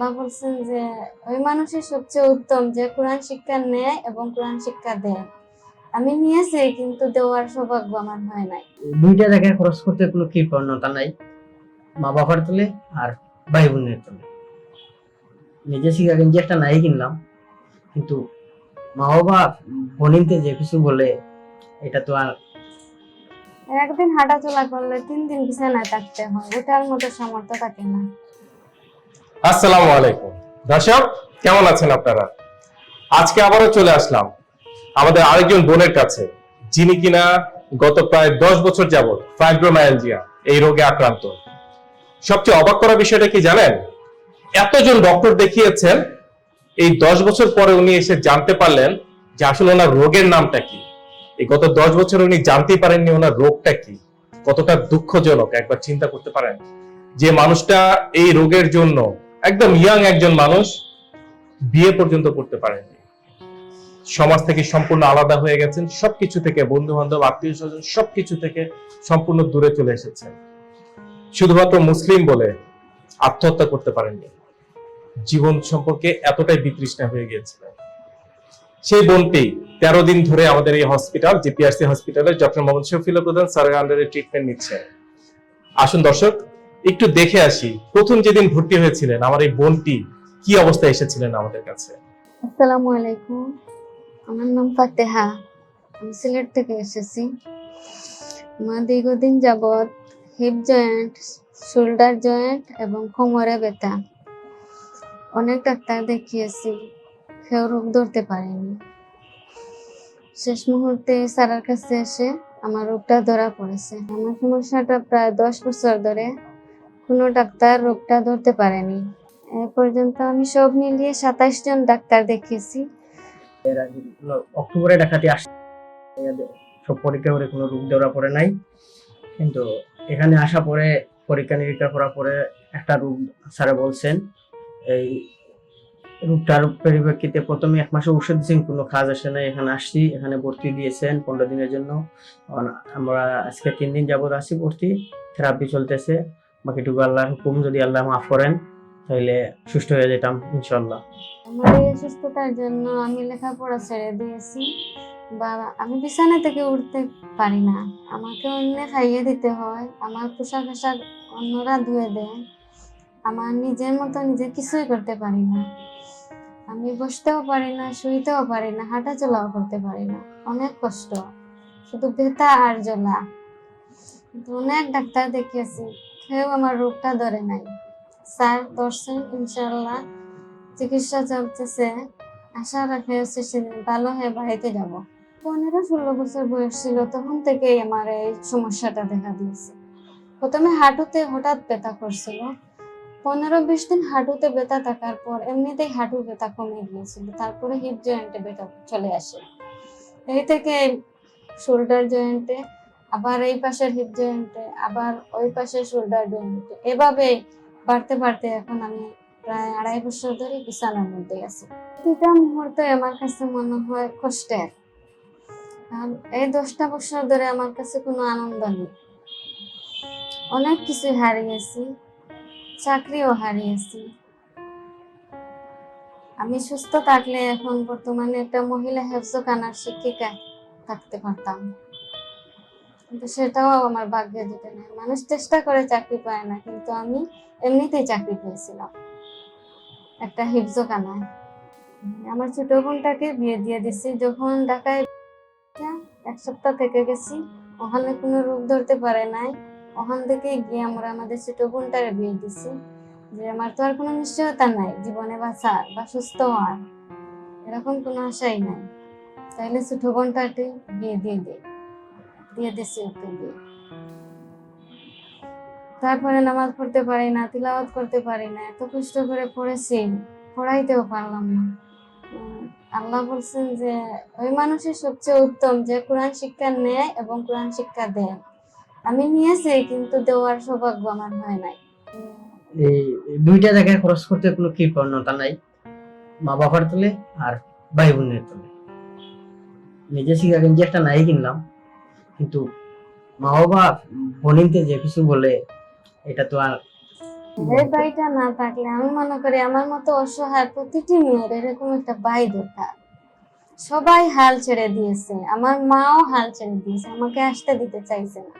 আল্লাহ বলছেন যে ওই মানুষই সবচেয়ে উত্তম যে কোরআন শিক্ষা নেয় এবং কোরআন শিক্ষা দেয়। আমি নিয়েছি কিন্তু দেওয়ার সৌভাগ্য আমার হয় নাই। দুইটা জায়গায় খরচ করতে কোনো কৃপণতা নাই। মা বাবার তুলে আর ভাই বোনের তুলে। নিজে শিখা গেঞ্জি একটা নাই কিনলাম কিন্তু মা বাবা বোনিনতে যে কিছু বলে এটা তো আর একদিন হাঁটা চলা করলে তিন দিন বিছানায় থাকতে হয় ওটার মতো সামর্থ্য থাকে না। আসসালামু আলাইকুম। দর্শক, কেমন আছেন আপনারা? আজকে আবারও চলে আসলাম আমাদের আরেকজন বোনের কাছে, যিনি কিনা গত প্রায় দশ বছর যাবত ফাইব্রোমায়ালজিয়া এই রোগে আক্রান্ত। সবচেয়ে অবাক করা বিষয়টা কি জানেন? এতজন ডক্টর দেখিয়েছেন, এই দশ বছর পরে উনি এসে জানতে পারলেন যে আসলে ওনার রোগের নামটা কি। এই গত দশ বছর উনি জানতেই পারেননি ওনার রোগটা কি। কতটা দুঃখজনক, একবার চিন্তা করতে পারেন যে মানুষটা এই রোগের জন্য একদম ইয়াং একজন মানুষ বিয়ে পর্যন্ত করতে পারেননি। সমাজ থেকে সম্পূর্ণ আলাদা হয়ে গেছেন, সবকিছু থেকে বন্ধু বান্ধব আত্মীয় স্বজন, সবকিছু থেকে সম্পূর্ণ দূরে চলে এসেছেন। শুধুমাত্র মুসলিম বলে আত্মহত্যা করতে পারেননি। জীবন সম্পর্কে এতটাই বিতৃষ্ণা হয়ে গিয়েছিলেন সেই বোনটি তেরো দিন ধরে আমাদের এই হসপিটাল জিপিআরসি হসপিটালে ডক্টর মোহাম্মদ শফিল প্রধান স্যারের আন্ডারে ট্রিটমেন্ট নিচ্ছে। আসুন দর্শক একটু দেখে আসি, প্রথম যেদিন ভর্তি হয়েছিলেন, আমার এই বোনটি কি অবস্থায় এসেছিলেন আমাদের কাছে? আসসালামু আলাইকুম। আমার নাম ফাতেহা। আমি সিলেট থেকে এসেছি। আমার দীর্ঘদিন যাবৎ হিপ জয়েন্ট শোল্ডার জয়েন্ট এবং কোমরে ব্যথা। অনেক ডাক্তার দেখিয়েছি, কেউ রোগ ধরতে পারেনি। শেষ মুহূর্তে স্যারের কাছে এসে আমার রোগটা ধরা পড়েছে। আমার সমস্যাটা প্রায় দশ বছর ধরে কোনো ডাক্তার রোগটা ধরতে পারেনি। এ পর্যন্ত আমি সব মিলিয়ে সাতাইশ জন ডাক্তার দেখিয়েছি। অক্টোবরে দেখাতে আসে সব পরীক্ষা করে কোনো রোগ ধরা পড়ে নাই। কিন্তু এখানে আসা পরে, পরীক্ষা নিরীক্ষা করার পরে একটা রোগ স্যারে বলছেন, এই রোগটার পরিপ্রেক্ষিতে প্রথমে এক মাসে ওষুধ দিয়েছেন, কোনো কাজ আসে না এখানে আসছি, এখানে ভর্তি দিয়েছেন পনেরো দিনের জন্য। আমরা আজকে তিন দিন যাবত আসি ভর্তি থেরাপি চলতেছে। বাকিটুকু আল্লাহর হুকুম, যদি আল্লাহ মাফ করেন, তাহলে সুস্থ হয়ে যেতাম ইনশাল্লাহ আমার এই অসুস্থতার জন্য আমি লেখাপড়া ছেড়ে দিয়েছি আমি বিছানা থেকে উঠতে পারি না। আমাকে অন্য খাইয়ে দিতে হয়, আমার পোশাক অন্যরা ধুয়ে দেয়। আমার নিজের মতো নিজে কিছুই করতে পারি না। আমি বসতেও পারি না, শুইতেও পারি না হাঁটা চলাও করতে পারি না। অনেক কষ্ট, শুধু ব্যথা আর জ্বলা। অনেক ডাক্তার দেখিয়েছি কেউ আমার রোগটা ধরে নাই। স্যার, ধরছেন ইনশাল্লাহ চিকিৎসা চলতেছে। আশা রাখে সেদিন ভালো হয়ে বাড়িতে যাব। পনেরো ষোলো বছর বয়স ছিল, তখন থেকেই আমার এই সমস্যাটা দেখা দিয়েছে। প্রথমে হাঁটুতে হঠাৎ ব্যথা করছিল। পনেরো বিশ দিন হাঁটুতে ব্যথা থাকার পর এমনিতেই হাঁটু ব্যথা কমে গিয়েছিল। তারপরে হিপ জয়েন্টে ব্যথা চলে আসে। এই থেকে শোল্ডার জয়েন্টে আবার এই পাশের হিপ জয়েন্টে আবার ওই পাশের শোল্ডার জয়েন্টে এভাবেই বাড়তে বাড়তে এখন আমি প্রায় আড়াই বছর ধরে বিছানার মধ্যে আছি। প্রতিটা মুহূর্তে আমার কাছে মনে হয় কষ্টের। এই দশটা বছর ধরে আমার কাছে কোনো আনন্দ নেই। অনেক কিছু হারিয়েছি, চাকরিও হারিয়েছি। আমি সুস্থ থাকলে এখন বর্তমানে একটা মহিলা হেফজখানার শিক্ষিকা থাকতে পারতাম। কিন্তু সেটাও আমার ভাগ্যে জুটে নেই। মানুষ চেষ্টা করে চাকরি পায় না, কিন্তু আমি এমনিতেই চাকরি পেয়েছিলাম। একটা হিফজখানায়। আমার ছোট বোনটাকে বিয়ে দিয়ে দিছি। যখন ঢাকায় এক সপ্তাহ থেকে গেছি, ওখানে কোনো রূপ ধরতে পারে নাই। ওখান থেকে গিয়ে আমরা আমাদের ছোট বোনটারে বিয়ে দিছি। যে আমার তো আর কোনো নিশ্চয়তা নাই, জীবনে বাঁচার বা সুস্থ হওয়ার। এরকম কোনো আশাই নাই। তাইলে ছোট বোনটাকে বিয়ে দিয়ে দিই দিয়ে। তারপরে নামাজ পড়তে পারি না, তিলাওয়াত করতে পারি না, এত কষ্ট করে পড়েছি, পড়াইতেও পারলাম না। আল্লাহ বলছেন যে, ওই মানুষই সবচেয়ে উত্তম যে কোরআন শিক্ষা নেয় এবং কোরআন শিক্ষা দেয়। আমি নিয়েছি, কিন্তু দেওয়ার সৌভাগ্য আমার হয় নাই। এই দুইটা জায়গায় খরচ করতে কোনো কৃপণতা নাই? মা বাবার তুলে আর ভাই বোনের তুলে। নিজে শিখা গেঞ্জি একটা নাই কিনলাম। কিন্তু মা বাবা বোনিনতে যে কিছু বলে, এটা তো আর না থাকলে আমি মনে করি আমার মতো অসহায় প্রতিটি মেয়ের এরকম একটা দরকার। সবাই হাল ছেড়ে দিয়েছে। আমার মাও হাল ছেড়ে দিয়েছে। আমাকে আসতে দিতে চাইছে না।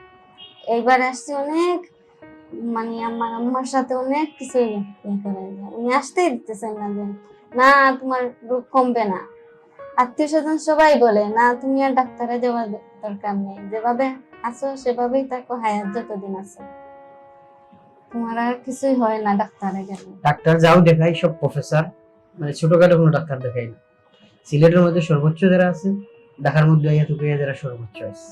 এইবার আসছে অনেক মানে আমার আম্মার সাথে অনেক কিছু ইয়ে করে উনি আসতেই দিতেছেন না যে, না, তোমার রোগ কমবে না। আত্মীয় স্বজন সবাই বলে না তুমি আর ডাক্তারে যাওয়ার দরকার নেই। যেভাবে আছো সেভাবেই থাকো হায়াত যতদিন আছে। তোমার আর কিছুই হয় না ডাক্তারে গেলে। ডাক্তার যাও দেখাই সব প্রফেসর। মানে ছোটখাটো কোনো ডাক্তার দেখাই না। সিলেটের মধ্যে সর্বোচ্চ যারা আছে ঢাকার মধ্যে যারা সর্বোচ্চ আছে।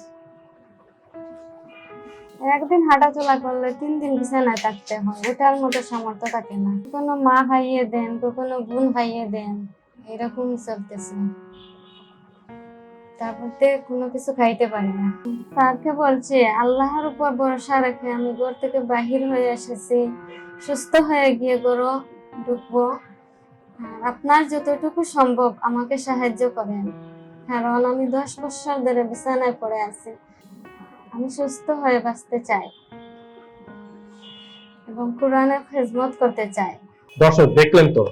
একদিন হাঁটাচলা করলে তিন দিন বিছানায় থাকতে হয়। ওটার মতো সামর্থ্য থাকে না। কখনো মা খাইয়ে দেন কখনো বোন খাইয়ে দেন। এরকমই চলতেছে। তারপর কোনো কিছু খাইতে পারি না। স্যারকে বলছে, আল্লাহর উপর ভরসা রেখে আমি ঘর থেকে বাহির হয়ে এসেছি। সুস্থ হয়ে গিয়ে গরো ঢুকবো। আপনার যতটুকু সম্ভব আমাকে সাহায্য করেন। কারণ আমি দশ বছর ধরে বিছানায় পড়ে আছি। আমি সুস্থ হয়ে বাঁচতে চাই এবং কোরআনের খেজমত করতে চাই। দর্শক, দেখলেন তো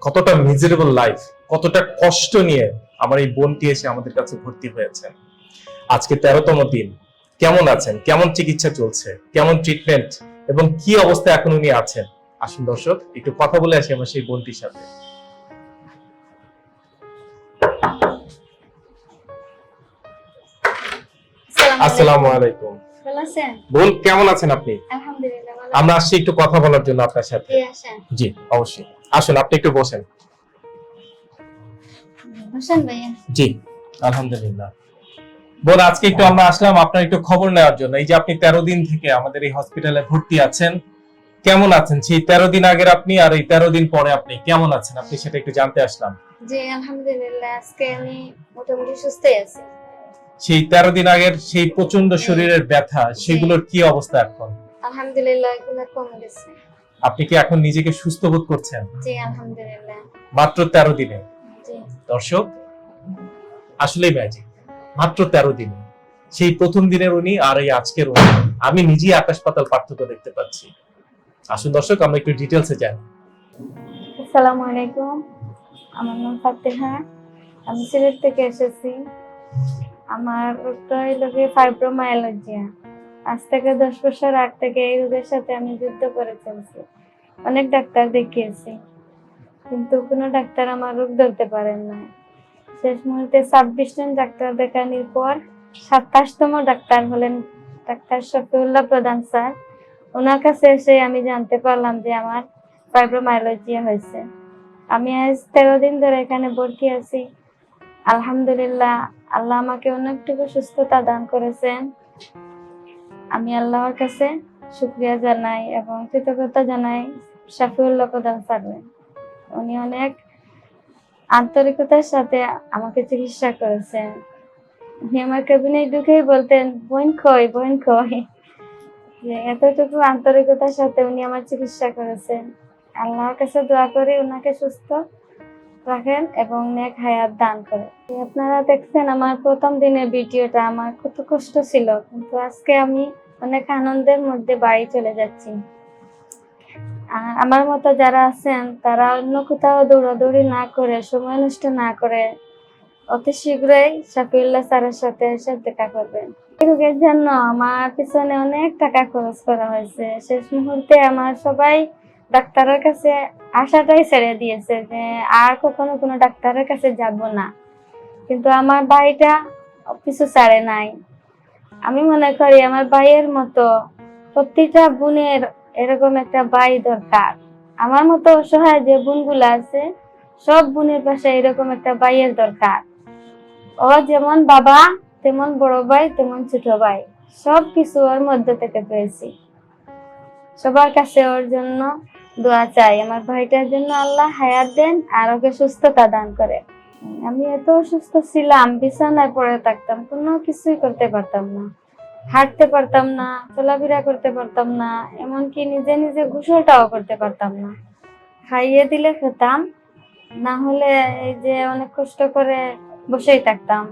কতটা মিজারেবল লাইফ কতটা কষ্ট নিয়ে আমার এই বোনটি এসে আমাদের কাছে ভর্তি হয়েছেন আজকে তেরোতম দিন। কেমন আছেন? কেমন চিকিৎসা চলছে? কেমন ট্রিটমেন্ট এবং কি অবস্থায় এখন উনি আছেন? আসুন দর্শক একটু কথা বলে আসি আমার সেই বোনটির সাথে। আসসালামু আলাইকুম। বোন কেমন আছেন আপনি? আলহামদুলিল্লাহ আমরা আসছি একটু কথা বলার জন্য আপনার সাথে। জি অবশ্যই। আসুন আপনি একটু বসেন। ভাইয়া। জি আলহামদুলিল্লাহ। বোন আজকে একটু আমরা আসলাম আপনার একটু খবর নেওয়ার জন্য। এই যে আপনি তেরো দিন থেকে আমাদের এই হসপিটালে ভর্তি আছেন কেমন আছেন? সেই তেরো দিন আগের আপনি আর এই তেরো দিন পরে আপনি কেমন আছেন? আপনি সেটা একটু জানতে আসলাম। জি আলহামদুলিল্লাহ আজকে আমি মোটামুটি সুস্থই আছি। সেই তেরো দিন আগের সেই প্রচণ্ড শরীরের ব্যথা সেগুলোর কি অবস্থা এখন? আলহামদুলিল্লাহ এগুলো কমে গেছে। আপনি কি এখন নিজেকে সুস্থ বোধ করছেন? জি আলহামদুলিল্লাহ। মাত্র তেরো দিনে। দর্শক, আসলেই ম্যাজিক মাত্র তেরো দিনে। সেই প্রথম দিনের উনি আর এই আজকের উনি। আমি নিজেই আকাশ পাতাল পার্থক্য দেখতে পাচ্ছি। আসুন দর্শক, আমরা একটু ডিটেলসে যাই। আসসালামু আলাইকুম। আমার নাম ফাতেহা। আমি সিলেট থেকে এসেছি। আমার রোগটা হইল গিয়ে ফাইব্রোমায়ালজিয়া আজ থেকে দশ বছর আগ থেকে এই রোগের সাথে আমি যুদ্ধ করে চলছি। অনেক ডাক্তার দেখিয়েছি। কিন্তু কোনো ডাক্তার আমার রোগ ধরতে পারেন না। শেষ মুহূর্তে ছাব্বিশ জন ডাক্তার দেখানোর পর সাতাশতম ডাক্তার হলেন ডাক্তার শফিউল্লাহ প্রধান স্যার। ওনার কাছে এসে আমি জানতে পারলাম যে আমার ফাইব্রোমাইলজিয়া হয়েছে। আমি আজ তেরো দিন ধরে এখানে ভর্তি আছি। আলহামদুলিল্লাহ, আল্লাহ আমাকে অনেকটুকু সুস্থতা দান করেছেন। আমি আল্লাহর কাছে শুক্রিয়া জানাই এবং কৃতজ্ঞতা জানাই শাফিউল্লাহ প্রধান স্যারের উনি অনেক আন্তরিকতার সাথে আমাকে চিকিৎসা করেছেন। উনি আমার কেবিনে ঢুকেই বলতেন, বোন খই বোন যে এতটুকু আন্তরিকতার সাথে উনি আমার চিকিৎসা করেছেন। আল্লাহর কাছে দোয়া করি ওনাকে সুস্থ রাখেন এবং নেক হায়াত দান করেন। আপনারা দেখছেন, আমার প্রথম দিনের ভিডিওটা আমার কত কষ্ট ছিল, কিন্তু আজকে আমি অনেক আনন্দের মধ্যে বাড়ি চলে যাচ্ছি। আমার মতো যারা আছেন, তারা অন্য কোথাও দৌড়াদৌড়ি না করে, সময় নষ্ট না করে অতি শীঘ্রই শাফিউল্লাহ স্যারের সাথে এসে দেখা করবেন। রোগের জন্য আমার পিছনে অনেক টাকা খরচ করা হয়েছে। শেষ মুহূর্তে আমার সবাই ডাক্তারের কাছে আশাটাই ছেড়ে দিয়েছে যে আর কখনো কোনো ডাক্তারের কাছে যাব না। কিন্তু আমার ভাইটা কিছু ছাড়ে নাই। আমি মনে করি আমার ভাইয়ের মতো প্রতিটা বোনের এরকম একটা ভাই দরকার। আমার মতো অসহায় যে বোনগুলো আছে, সব বোনের পাশে এরকম একটা ভাইয়ের দরকার। ও যেমন বাবা, তেমন বড় ভাই, তেমন ছোট ভাই সব কিছু ওর মধ্যে থেকে পেয়েছি। সবার কাছে ওর জন্য দোয়া চাই, আমার ভাইটার জন্য আল্লাহ হায়াত দেন আর ওকে সুস্থতা দান করে আমি এত অসুস্থ ছিলাম, বিছানায় পড়ে থাকতাম, কোনো কিছুই করতে পারতাম না। হাঁটতে পারতাম না, চলাফেরা করতে পারতাম না, এমনকি নিজে নিজে গোসলটাও করতে পারতাম না। খাইয়ে দিলে খেতাম, না হলে এই যে অনেক কষ্ট করে বসেই থাকতাম।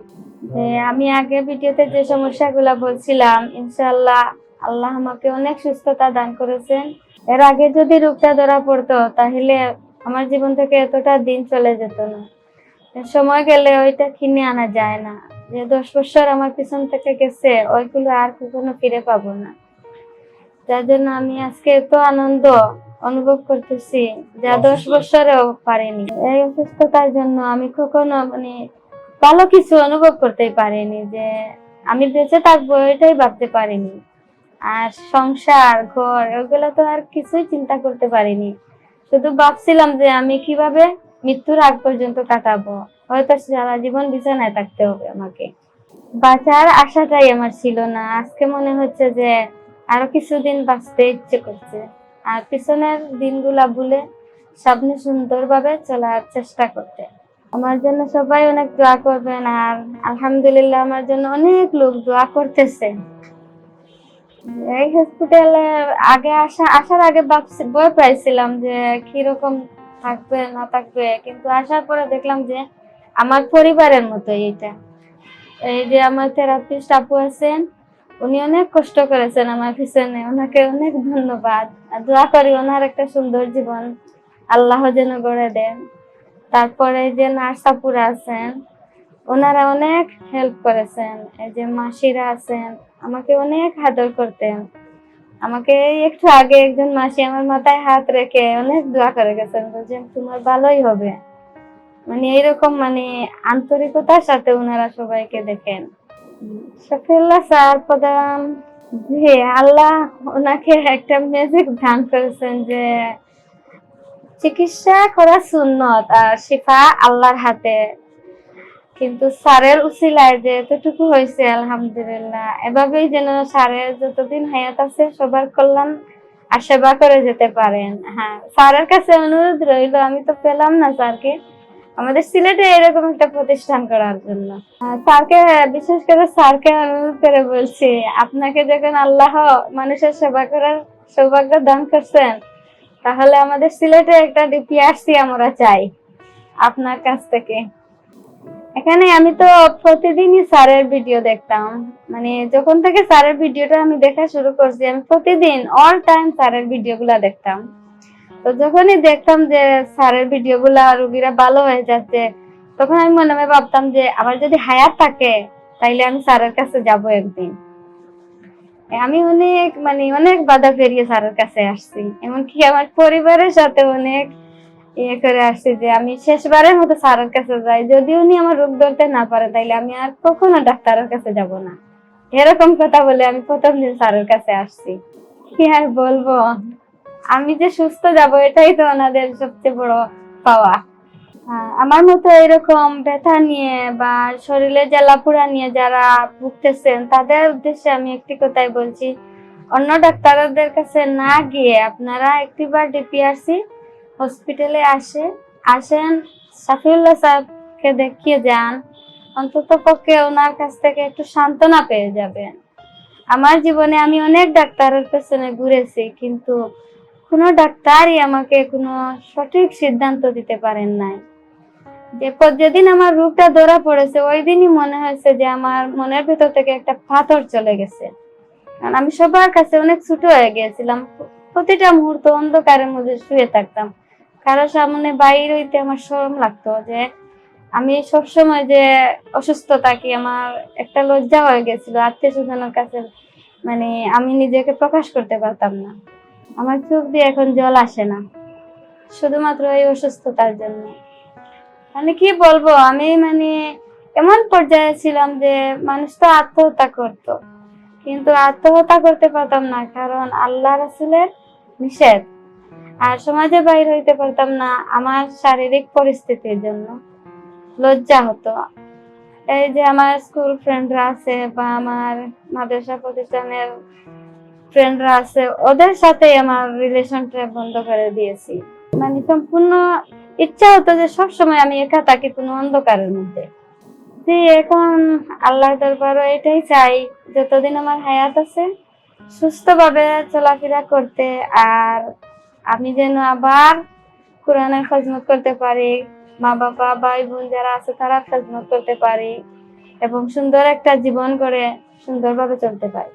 আমি আগে ভিডিওতে যে সমস্যাগুলো বলছিলাম, ইনশাআল্লাহ আল্লাহ আমাকে অনেক সুস্থতা দান করেছেন। এর আগে যদি রোগটা ধরা পড়তো, তাহলে আমার জীবন থেকে এতটা দিন চলে যেত না। সময় গেলে ওইটা কিনে আনা যায় না। যে দশ বছর আমার পিছন থেকে গেছে ওইগুলো আর কখনো ফিরে পাবো না। যার জন্য আমি আজকে এত আনন্দ অনুভব করতেছি যা দশ বছরেও পারিনি। এই অসুস্থতার জন্য আমি কখনো মানে ভালো কিছু অনুভব করতেই পারিনি যে আমি বেঁচে থাকব এটাই ভাবতে পারিনি। আর সংসার ঘর ওগুলো তো আর কিছুই চিন্তা করতে পারিনি। শুধু ভাবছিলাম যে আমি কীভাবে মৃত্যুর আগ পর্যন্ত কাটাবো। হয়তো সারা জীবন বিছানায় থাকতে হবে আমাকে। বাঁচার আশাটাই আমার ছিল না। আজকে মনে হচ্ছে যে আরও কিছুদিন বাঁচতে ইচ্ছে করছে। আর পিছনের দিনগুলা ভুলে সামনে সুন্দরভাবে চলার চেষ্টা করতে। আমার জন্য সবাই অনেক দোয়া করবেন আর আলহামদুলিল্লাহ আমার জন্য অনেক লোক দোয়া করতেছে। এই হসপিটালে আগে আসা আসার আগে ভাবছি ভয় পাইছিলাম যে কীরকম থাকবে, না থাকবে, কিন্তু আসার পরে দেখলাম যে আমার পরিবারের মতো এটা। এই যে আমার থেরাপিস্ট আপু আছেন, উনি অনেক কষ্ট করেছেন আমার পিছনে, ওনাকে অনেক ধন্যবাদ। দোয়া করি ওনার একটা সুন্দর জীবন, আল্লাহ যেন গড়ে দেন। তারপরে যে নার্স আপুরা আছেন, ওনারা অনেক হেল্প করেছেন। এই যে মাসিরা আছেন, আমাকে অনেক আদর করতেন। আমাকে একটু আগে একজন মাসি আমার মাথায় হাত রেখে অনেক দোয়া করে গেছেন, বলছেন, তোমার ভালোই হবে। মানে এইরকম মানে আন্তরিকতার সাথে ওনারা সবাইকে দেখেন। শফিউল্লাহ স্যার, প্রধান জি, আল্লাহ ওনাকে একটা ম্যাজিক দান করেছেন যে, চিকিৎসা করা সুন্নত আর শিফা আল্লাহর হাতে কিন্তু স্যারের উসিলায় যে এতটুকু হয়েছে, আলহামদুলিল্লাহ। এভাবেই যেন স্যারের যতদিন হায়াত আছে, সবার কল্যাণ আর সেবা করে যেতে পারেন। হ্যাঁ স্যারের কাছে অনুরোধ রইল, আমি তো পেলাম না স্যারকে। আমাদের সিলেটে এরকম একটা প্রতিষ্ঠান করার জন্য। স্যারকে, বিশেষ করে স্যারকে অনুরোধ করে বলছি, আপনাকে যখন আল্লাহ মানুষের সেবা করার সৌভাগ্য দান করছেন, তাহলে আমাদের সিলেটে একটা ডিপিআরসি আমরা চাই, আপনার কাছ থেকে। এখানে আমি তো প্রতিদিনই স্যারের ভিডিও দেখতাম। মানে যখন থেকে স্যারের ভিডিওটা আমি দেখা শুরু করছি, আমি প্রতিদিন অল টাইম স্যারের ভিডিওগুলা দেখতাম। তো যখনই দেখতাম যে স্যারের ভিডিওগুলা রুগীরা ভালো হয়ে যাচ্ছে, তখন আমি মনে মনে ভাবতাম যে আমার যদি হায়াত থাকে, তাইলে আমি স্যারের কাছে যাব একদিন। আমি অনেক মানে অনেক বাধা পেরিয়ে স্যারের কাছে আসছি। এমনকি আমার পরিবারের সাথে অনেক ইয়ে করে আসছি যে আমি শেষবারের মতো স্যারের কাছে যাই। যদি উনি আমার রোগ ধরতে না পারে, তাইলে আমি আর কখনো ডাক্তারের কাছে যাব না। এরকম কথা বলে আমি প্রথম দিন স্যারের কাছে আসছি। কি আর বলব? আমি যে সুস্থ যাব, এটাই তো ওনাদের সবচেয়ে বড় পাওয়া। আমার মতো এরকম ব্যথা নিয়ে বা শরীরে জ্বালাপুরা নিয়ে যারা ভুগতেছেন, তাদের উদ্দেশ্যে আমি একটি কথাই বলছি। অন্য ডাক্তারদের কাছে না গিয়ে আপনারা একটিবার ডিপিআরসি হসপিটালে আসে। আসেন সাফিউল্লাহ সাহেবকে দেখিয়ে যান। অন্তত পক্ষে ওনার কাছ থেকে একটু সান্ত্বনা পেয়ে যাবেন। আমার জীবনে আমি অনেক ডাক্তারের পেছনে ঘুরেছি, কিন্তু কোনো ডাক্তারই আমাকে কোনো সঠিক সিদ্ধান্ত দিতে পারেন নাই। যে যেদিন আমার রোগটা ধরা পড়েছে, ওই দিনই মনে হয়েছে যে আমার মনের ভেতর থেকে একটা পাথর চলে গেছে। কারণ আমি সবার কাছে অনেক ছোট হয়ে গিয়েছিলাম। প্রতিটা মুহূর্ত অন্ধকারের মধ্যে শুয়ে থাকতাম। কারও সামনে বাইর হইতে আমার শরম লাগতো যে আমি সবসময় যে অসুস্থ থাকি, আমার একটা লজ্জা হয়ে গেছিল। আত্মীয় স্বজনের কাছে মানে আমি নিজেকে প্রকাশ করতে পারতাম না। আমার চোখ দিয়ে এখন জল আসে না, শুধুমাত্র এই অসুস্থতার জন্য। মানে কি বলব, আমি মানে এমন পর্যায়ে ছিলাম যে মানুষ তো আত্মহত্যা করতো, কিন্তু আত্মহত্যা করতে পারতাম না, কারণ আল্লাহ রাসুলের নিষেধ। আর সমাজে বাইর হইতে পারতাম না আমার শারীরিক পরিস্থিতির জন্য। লজ্জা হতো। এই যে আমার স্কুল ফ্রেন্ডরা আছে বা আমার মাদ্রাসা প্রতিষ্ঠানের ফ্রেন্ডরা আছে, ওদের সাথে আমার রিলেশনটা বন্ধ করে দিয়েছি। মানে সম্পূর্ণ ইচ্ছা হতো যে সব সময় আমি একা থাকি কোনো অন্ধকারের মধ্যে। যে এখন আল্লাহ দরবারও এটাই চাই, যতদিন আমার হায়াত আছে, সুস্থভাবে চলাফেরা করতে আর আমি যেন আবার কোরআনের খজমত করতে পারি, মা বাবা, ভাই বোন যারা আছে তারা খজমত করতে পারি এবং সুন্দর একটা জীবন করে সুন্দরভাবে চলতে পারি।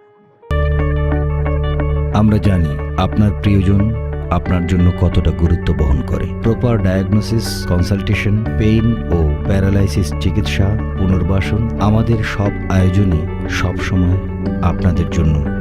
আমরা জানি আপনার প্রিয়জন আপনার জন্য কতটা গুরুত্ব বহন করে। প্রপার ডায়াগনোসিস কনসালটেশন পেইন ও প্যারালাইসিস চিকিৎসা, পুনর্বাসন আমাদের সব আয়োজনই সবসময় আপনাদের জন্য।